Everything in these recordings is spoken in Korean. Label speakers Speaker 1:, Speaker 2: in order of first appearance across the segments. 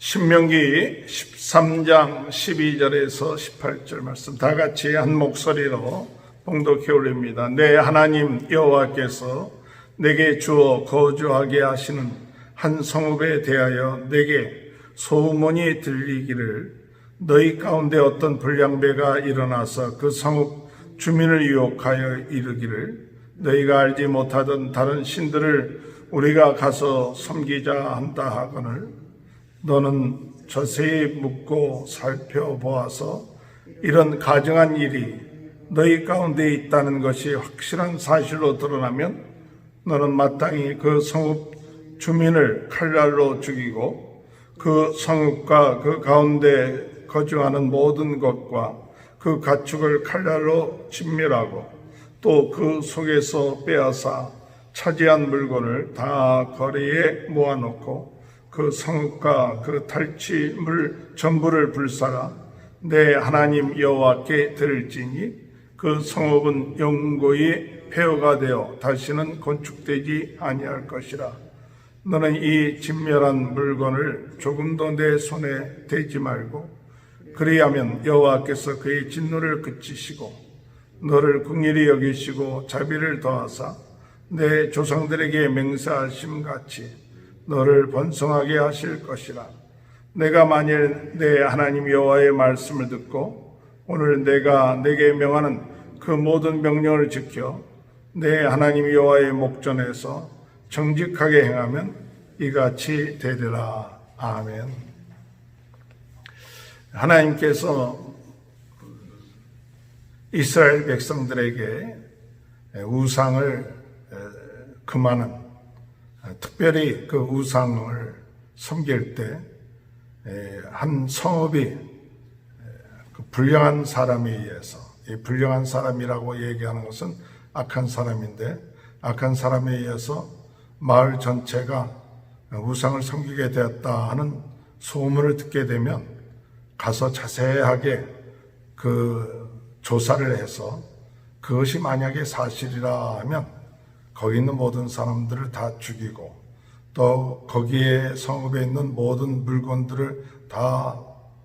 Speaker 1: 신명기 13장 12절에서 18절 말씀 다 같이 한 목소리로 봉독해 올립니다. 내 하나님 여호와께서 내게 주어 거주하게 하시는 한 성읍에 대하여 내게 소문이 들리기를 너희 가운데 어떤 불량배가 일어나서 그 성읍 주민을 유혹하여 이르기를 너희가 알지 못하던 다른 신들을 우리가 가서 섬기자 한다 하거늘 너는 자세히 묻고 살펴보아서 이런 가정한 일이 너희 가운데 있다는 것이 확실한 사실로 드러나면 너는 마땅히 그 성읍 주민을 칼날로 죽이고 그 성읍과 그 가운데 거주하는 모든 것과 그 가축을 칼날로 진멸하고 또 그 속에서 빼앗아 차지한 물건을 다 거리에 모아놓고 그 성읍과 그 탈취물 전부를 불사라. 내 하나님 여호와께 들을지니 그 성읍은 영고히 폐허가 되어 다시는 건축되지 아니할 것이라. 너는 이 진멸한 물건을 조금도 내 손에 대지 말고 그리하면 여호와께서 그의 진노를 그치시고 너를 궁일이 여기시고 자비를 더하사 내 조상들에게 맹세하심 같이 너를 번성하게 하실 것이라. 내가 만일 내 하나님 여호와의 말씀을 듣고 오늘 내가 내게 명하는 그 모든 명령을 지켜 내 하나님 여호와의 목전에서 정직하게 행하면 이같이 되리라. 아멘. 하나님께서 이스라엘 백성들에게 우상을 금하는 특별히 그 우상을 섬길 때 한 성읍이 그 불량한 사람에 의해서 이 불량한 사람이라고 얘기하는 것은 악한 사람인데 악한 사람에 의해서 마을 전체가 우상을 섬기게 되었다 하는 소문을 듣게 되면 가서 자세하게 그 조사를 해서 그것이 만약에 사실이라 하면 거기 있는 모든 사람들을 다 죽이고 또 거기에 성읍에 있는 모든 물건들을 다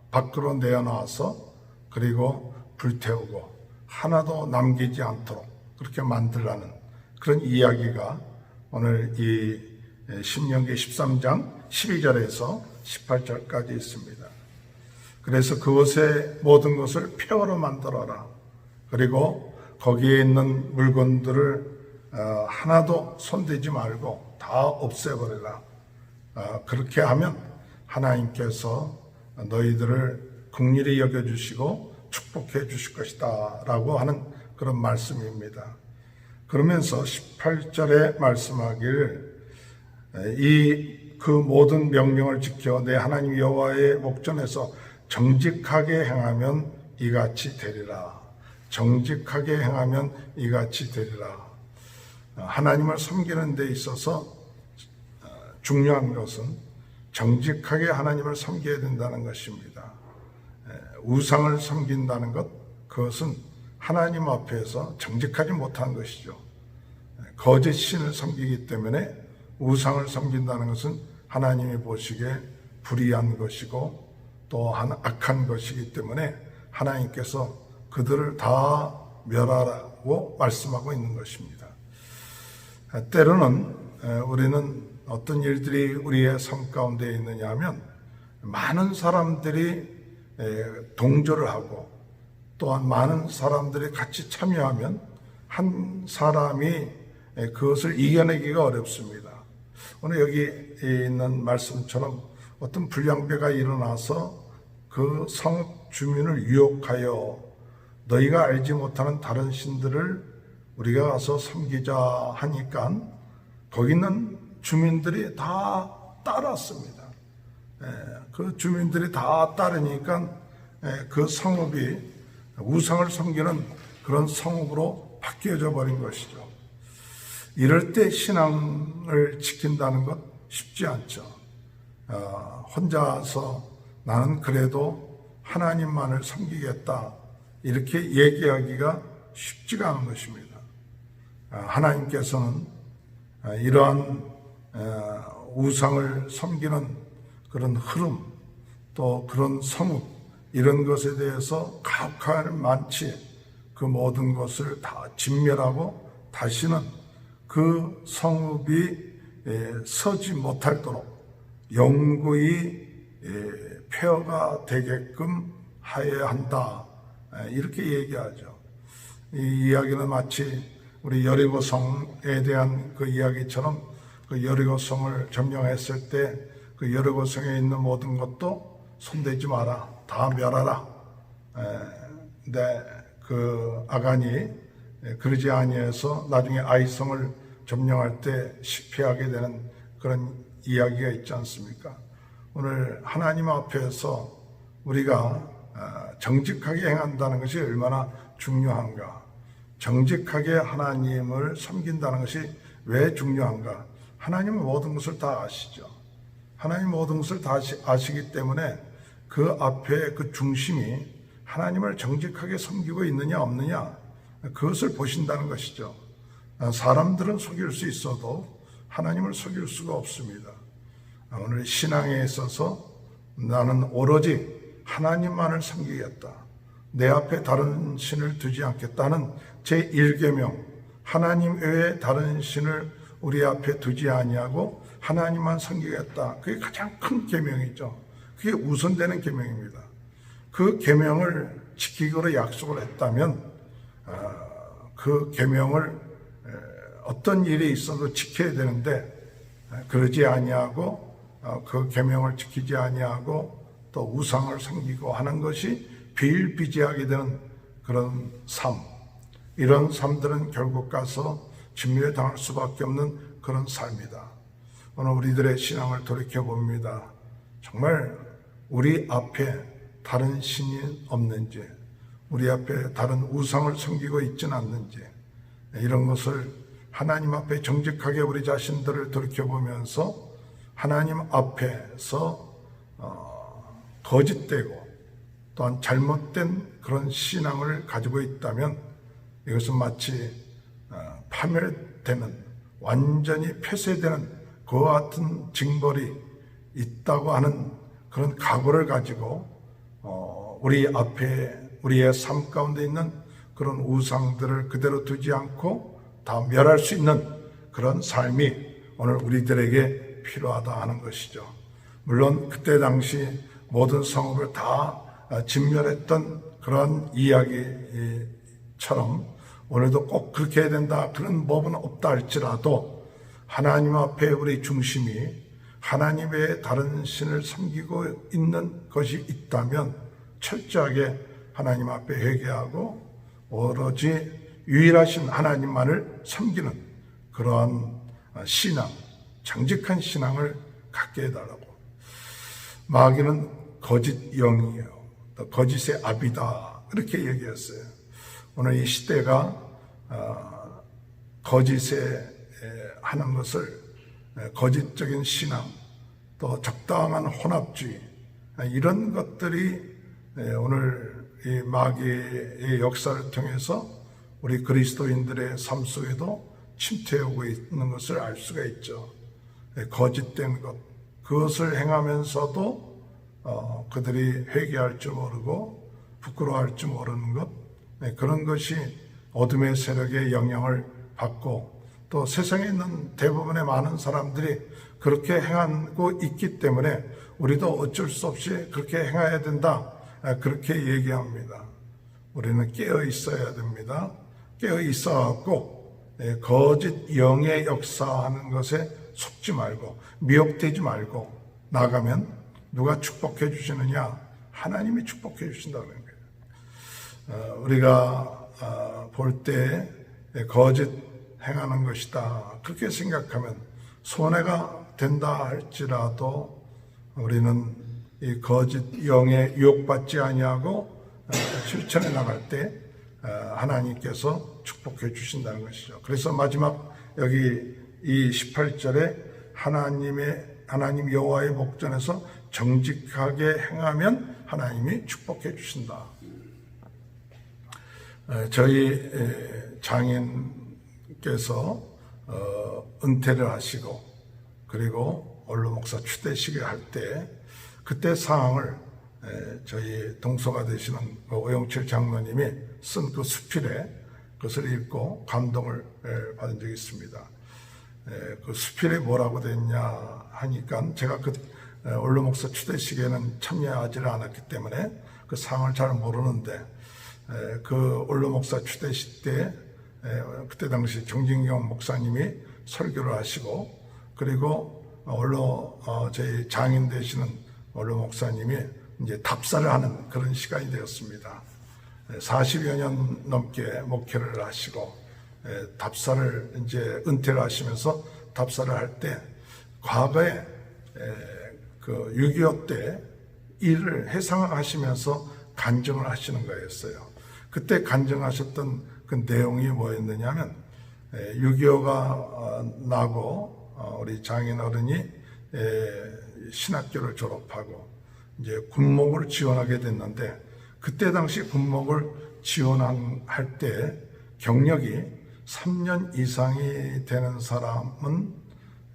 Speaker 1: 밖으로 내어놔서 그리고 불태우고 하나도 남기지 않도록 그렇게 만들라는 그런 이야기가 오늘 이 신명기 13장 12절에서 18절까지 있습니다. 그래서 그것의 모든 것을 폐허로 만들어라. 그리고 거기에 있는 물건들을 어, 하나도 손대지 말고 다 없애버려라. 어, 그렇게 하면 하나님께서 너희들을 극률히 여겨주시고 축복해 주실 것이다. 라고 하는 그런 말씀입니다. 그러면서 18절에 말씀하길 이 그 모든 명령을 지켜 내 하나님 여호와의 목전에서 정직하게 행하면 이같이 되리라. 정직하게 행하면 이같이 되리라. 하나님을 섬기는 데 있어서 중요한 것은 정직하게 하나님을 섬겨야 된다는 것입니다. 우상을 섬긴다는 것, 그것은 하나님 앞에서 정직하지 못한 것이죠. 거짓 신을 섬기기 때문에 우상을 섬긴다는 것은 하나님이 보시기에 불의한 것이고 또 악한 것이기 때문에 하나님께서 그들을 다 멸하라고 말씀하고 있는 것입니다. 때로는 우리는 어떤 일들이 우리의 삶 가운데 있느냐 하면 많은 사람들이 동조를 하고 또한 많은 사람들이 같이 참여하면 한 사람이 그것을 이겨내기가 어렵습니다. 오늘 여기 있는 말씀처럼 어떤 불량배가 일어나서 그 성읍 주민을 유혹하여 너희가 알지 못하는 다른 신들을 우리가 가서 섬기자 하니까 거기 있는 주민들이 다 따랐습니다. 그 주민들이 다 따르니까 그 성읍이 우상을 섬기는 그런 성읍으로 바뀌어져 버린 것이죠. 이럴 때 신앙을 지킨다는 것 쉽지 않죠. 어, 혼자서 나는 그래도 하나님만을 섬기겠다. 이렇게 얘기하기가 쉽지가 않은 것입니다. 어, 하나님께서는 어, 이러한 우상을 섬기는 그런 흐름, 또 그런 성읍 이런 것에 대해서 가혹할 만치 그 모든 것을 다 진멸하고 다시는 그 성읍이 에, 서지 못할도록 영구히 에, 폐허가 되게끔 하여야 한다 에, 이렇게 얘기하죠. 이 이야기는 마치 우리 여리고 성에 대한 그 이야기처럼 그 여리고 성을 점령했을 때 그 여리고 성에 있는 모든 것도 손대지 마라 다 멸하라. 에, 근데 그 아간이 에, 그러지 아니해서 나중에 아이성을 점령할 때 실패하게 되는 그런 이야기가 있지 않습니까? 오늘 하나님 앞에서 우리가 아, 정직하게 행한다는 것이 얼마나 중요한가? 정직하게 하나님을 섬긴다는 것이 왜 중요한가? 하나님은 모든 것을 다 아시죠. 하나님 모든 것을 다 아시- 아시기 때문에 그 앞에 그 중심이 하나님을 정직하게 섬기고 있느냐 없느냐 그것을 보신다는 것이죠. 아, 사람들은 속일 수 있어도 하나님을 속일 수가 없습니다. 아, 오늘 신앙에 있어서 나는 오로지 하나님만을 섬기겠다. 내 앞에 다른 신을 두지 않겠다는 제 1계명 하나님 외에 다른 신을 우리 앞에 두지 아니하고 하나님만 섬기겠다. 그게 가장 큰 계명이죠. 그게 우선되는 계명입니다. 그 계명을 지키기로 약속을 했다면 아, 그 계명을 어떤 일이 있어도 지켜야 되는데 그러지 아니하고 어, 그 계명을 지키지 아니하고 또 우상을 섬기고 하는 것이 비일비재하게 되는 그런 삶 이런 삶들은 결국 가서 진멸에 당할 수밖에 없는 그런 삶이다. 오늘 우리들의 신앙을 돌이켜 봅니다. 정말 우리 앞에 다른 신이 없는지, 우리 앞에 다른 우상을 섬기고 있지는 않는지, 이런 것을 하나님 앞에 정직하게 우리 자신들을 돌이켜 보면서 하나님 앞에서 어, 거짓되고 또한 잘못된 그런 신앙을 가지고 있다면 이것은 마치 어, 파멸되는 완전히 폐쇄되는 그와 같은 징벌이 있다고 하는 그런 각오를 가지고 어, 우리 앞에 우리의 삶 가운데 있는 그런 우상들을 그대로 두지 않고 다 멸할 수 있는 그런 삶이 오늘 우리들에게 필요하다 하는 것이죠. 물론 그때 당시 모든 성읍을 다 진멸했던 그런 이야기처럼 오늘도 꼭 그렇게 해야 된다 그런 법은 없다 할지라도 하나님 앞에 우리 중심이 하나님의 다른 신을 섬기고 있는 것이 있다면 철저하게 하나님 앞에 회개하고 오로지 유일하신 하나님만을 섬기는 그러한 신앙, 정직한 신앙을 갖게 해달라고. 마귀는 거짓 영이에요. 또 거짓의 압이다. 이렇게 얘기했어요. 오늘 이 시대가 어, 거짓에 하는 것을 거짓적인 신앙, 또 적당한 혼합주의 이런 것들이 오늘 이 마귀의 역사를 통해서 우리 그리스도인들의 삶 속에도 침투해오고 있는 것을 알 수가 있죠. 거짓된 것, 그것을 행하면서도 어, 그들이 회개할 줄 모르고 부끄러워할 줄 모르는 것, 네, 그런 것이 어둠의 세력의 영향을 받고 또 세상에 있는 대부분의 많은 사람들이 그렇게 행하고 있기 때문에 우리도 어쩔 수 없이 그렇게 행해야 된다. 아, 그렇게 얘기합니다. 우리는 깨어 있어야 됩니다. 깨어 있어갖고 예, 거짓 영의 역사하는 것에 속지 말고 미혹되지 말고 나가면 누가 축복해 주시느냐? 하나님이 축복해 주신다는 거예요. 어, 우리가 어, 볼 때 거짓 행하는 것이다. 그렇게 생각하면 손해가 된다 할지라도 우리는 이 거짓 영에 유혹받지 아니하고 어, 실천해 나갈 때 하나님께서 축복해 주신다는 것이죠. 그래서 마지막 여기 이 18절에 하나님의 하나님 여호와의 목전에서 정직하게 행하면 하나님이 축복해 주신다. 저희 장인께서 어, 은퇴를 하시고 그리고 원로 목사 추대식을 할 때 그때 상황을 에, 저희 동서가 되시는 그 오영철 장로님이 쓴 그 수필에 그것을 읽고 감동을 에, 받은 적이 있습니다. 에, 그 수필에 뭐라고 됐냐 하니까 제가 그 에, 원로 목사 추대식에는 참여하지 않았기 때문에 그 상황을 잘 모르는데 에, 그 원로 목사 추대식 때 에, 그때 당시 정진경 목사님이 설교를 하시고 그리고 원로 어, 저희 장인 되시는 원로 목사님이 이제 답사를 하는 그런 시간이 되었습니다. 40여 년 넘게 목회를 하시고 에, 답사를 이제 은퇴를 하시면서 답사를 할 때 과거에 에, 그6.25때 일을 해상하시면서 간증을 하시는 거였어요. 그때 간증하셨던 그 내용이 뭐였느냐면 6.25가 나고 어, 우리 장인 어른이 에, 신학교를 졸업하고 이제 군목을 지원하게 됐는데 그때 당시 군목을 지원할 때 경력이 3년 이상이 되는 사람은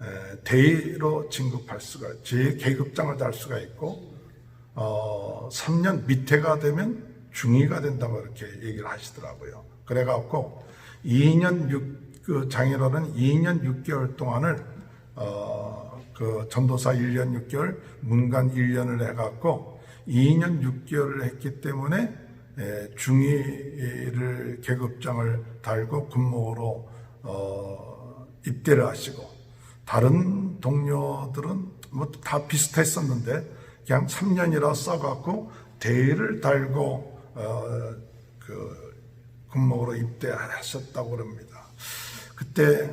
Speaker 1: 에, 대위로 진급할 수가, 제 계급장을 달 수가 있고, 어, 3년 밑에가 되면 중위가 된다고 이렇게 얘기를 하시더라고요. 그래갖고 2년 6, 그 장인어른 2년 6개월 동안을, 어, 그 전도사 1년 6개월, 문관 1년을 해갖고 2년 6개월을 했기 때문에 에, 중위를 계급장을 달고 군목으로 어, 입대를 하시고 다른 동료들은 뭐 다 비슷했었는데 그냥 3년이라 써갖고 대의를 달고 어, 그 군목으로 입대하셨다고 그럽니다. 그때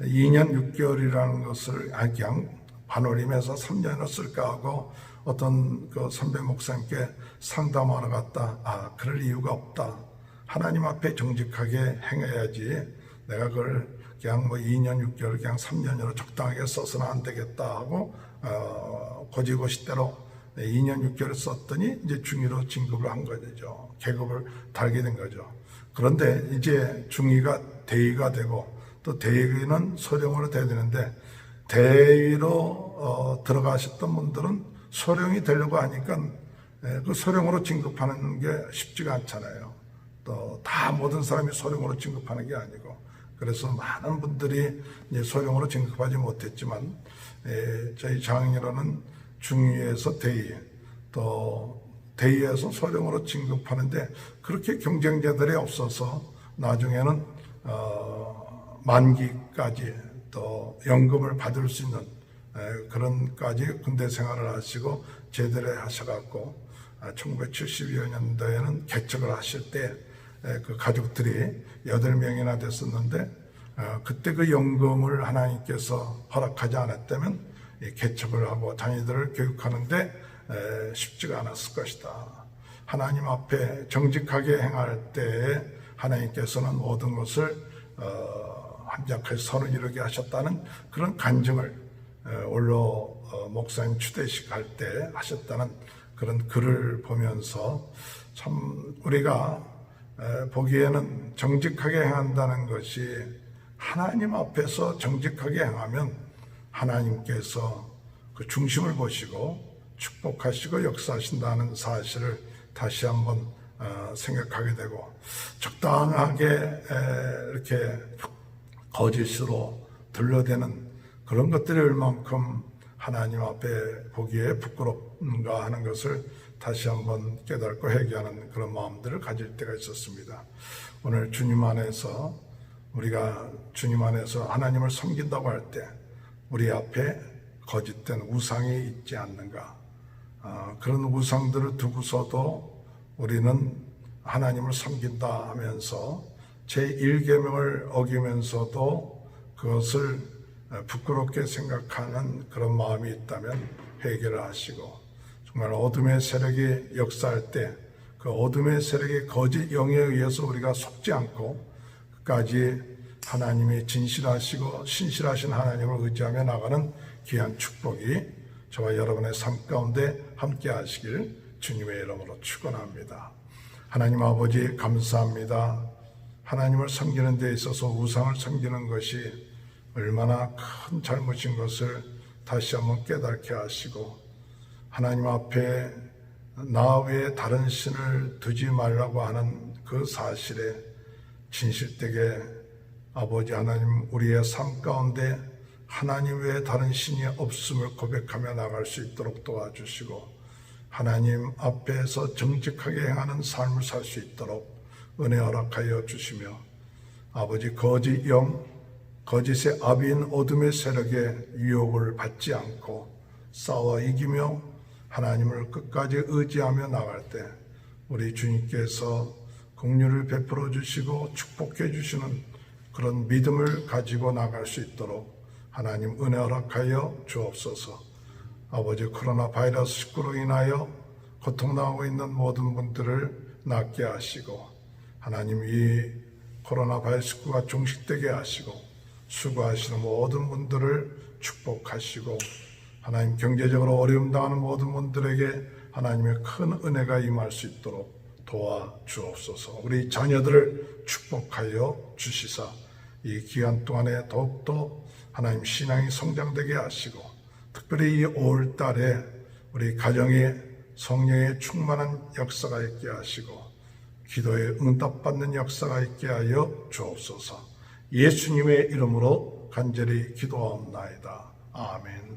Speaker 1: 2년 6개월이라는 것을 아, 그냥 반올림해서 3년을 쓸까 하고 어떤 그 선배 목사님께 상담하러 갔다. 아, 그럴 이유가 없다. 하나님 앞에 정직하게 행해야지. 내가 그걸 그냥 뭐 2년 6개월 그냥 3년으로 적당하게 써서는 안 되겠다 하고 어, 고지고시대로 2년 6개월 썼더니 이제 중위로 진급을 한 거죠. 계급을 달게 된 거죠. 그런데 이제 중위가 대위가 되고 또 대위는 소령으로 돼야 되는데 대위로 어, 들어가셨던 분들은 소령이 되려고 하니까 예, 그 소령으로 진급하는 게 쉽지가 않잖아요. 또 다 모든 사람이 소령으로 진급하는 게 아니고 그래서 많은 분들이 소령으로 진급하지 못했지만 예, 저희 장인어른은 중위에서 대위 또 대위에서 소령으로 진급하는데 그렇게 경쟁자들이 없어서 나중에는 어, 만기까지 또 연금을 받을 수 있는 에, 그런까지 군대 생활을 하시고 제대를 하셔갖고 1972년도에는 아, 개척을 하실 때 그 가족들이 여덟 명이나 됐었는데 어, 그때 그 연금을 하나님께서 허락하지 않았다면 이 개척을 하고 자녀들을 교육하는데 에, 쉽지가 않았을 것이다. 하나님 앞에 정직하게 행할 때에 하나님께서는 모든 것을 어, 한작하게 선을 이루게 하셨다는 그런 간증을 원로 어, 목사님 추대식 할 때 하셨다는 그런 글을 보면서 참 우리가 보기에는 정직하게 행한다는 것이 하나님 앞에서 정직하게 행하면 하나님께서 그 중심을 보시고 축복하시고 역사하신다는 사실을 다시 한번 어, 생각하게 되고 적당하게 이렇게 거짓으로 들러대는 그런 것들이 얼만큼 하나님 앞에 보기에 부끄럽는가 하는 것을 다시 한번 깨닫고 회개하는 그런 마음들을 가질 때가 있었습니다. 오늘 주님 안에서 우리가 주님 안에서 하나님을 섬긴다고 할 때 우리 앞에 거짓된 우상이 있지 않는가. 아, 그런 우상들을 두고서도 우리는 하나님을 섬긴다 하면서 제1계명을 어기면서도 그것을 부끄럽게 생각하는 그런 마음이 있다면 회개를 하시고 정말 어둠의 세력이 역사할 때 그 어둠의 세력의 거짓 영에 의해서 우리가 속지 않고 끝까지 하나님이 진실하시고 신실하신 하나님을 의지하며 나가는 귀한 축복이 저와 여러분의 삶 가운데 함께 하시길 주님의 이름으로 축원합니다. 하나님 아버지 감사합니다. 하나님을 섬기는 데 있어서 우상을 섬기는 것이 얼마나 큰 잘못인 것을 다시 한번 깨닫게 하시고 하나님 앞에 나 외에 다른 신을 두지 말라고 하는 그 사실에 진실되게 아버지 하나님 우리의 삶 가운데 하나님 외에 다른 신이 없음을 고백하며 나갈 수 있도록 도와주시고 하나님 앞에서 정직하게 행하는 삶을 살 수 있도록 은혜 허락하여 주시며 아버지 거짓 영 거짓의 아비인 어둠의 세력의 유혹을 받지 않고 싸워 이기며 하나님을 끝까지 의지하며 나갈 때 우리 주님께서 공유를 베풀어 주시고 축복해 주시는 그런 믿음을 가지고 나갈 수 있도록 하나님 은혜 허락하여 주옵소서. 아버지 코로나 바이러스 19로 인하여 고통당하고 있는 모든 분들을 낫게 하시고 하나님 이 코로나 바이러스 19가 종식되게 하시고 수고하시는 모든 분들을 축복하시고 하나님 경제적으로 어려움 당하는 모든 분들에게 하나님의 큰 은혜가 임할 수 있도록 도와 주옵소서. 우리 자녀들을 축복하여 주시사 이 기간 동안에 더욱더 하나님 신앙이 성장되게 하시고 특별히 이 5월 달에 우리 가정에 성령의 충만한 역사가 있게 하시고 기도에 응답받는 역사가 있게 하여 주옵소서. 예수님의 이름으로 간절히 기도하옵나이다. 아멘.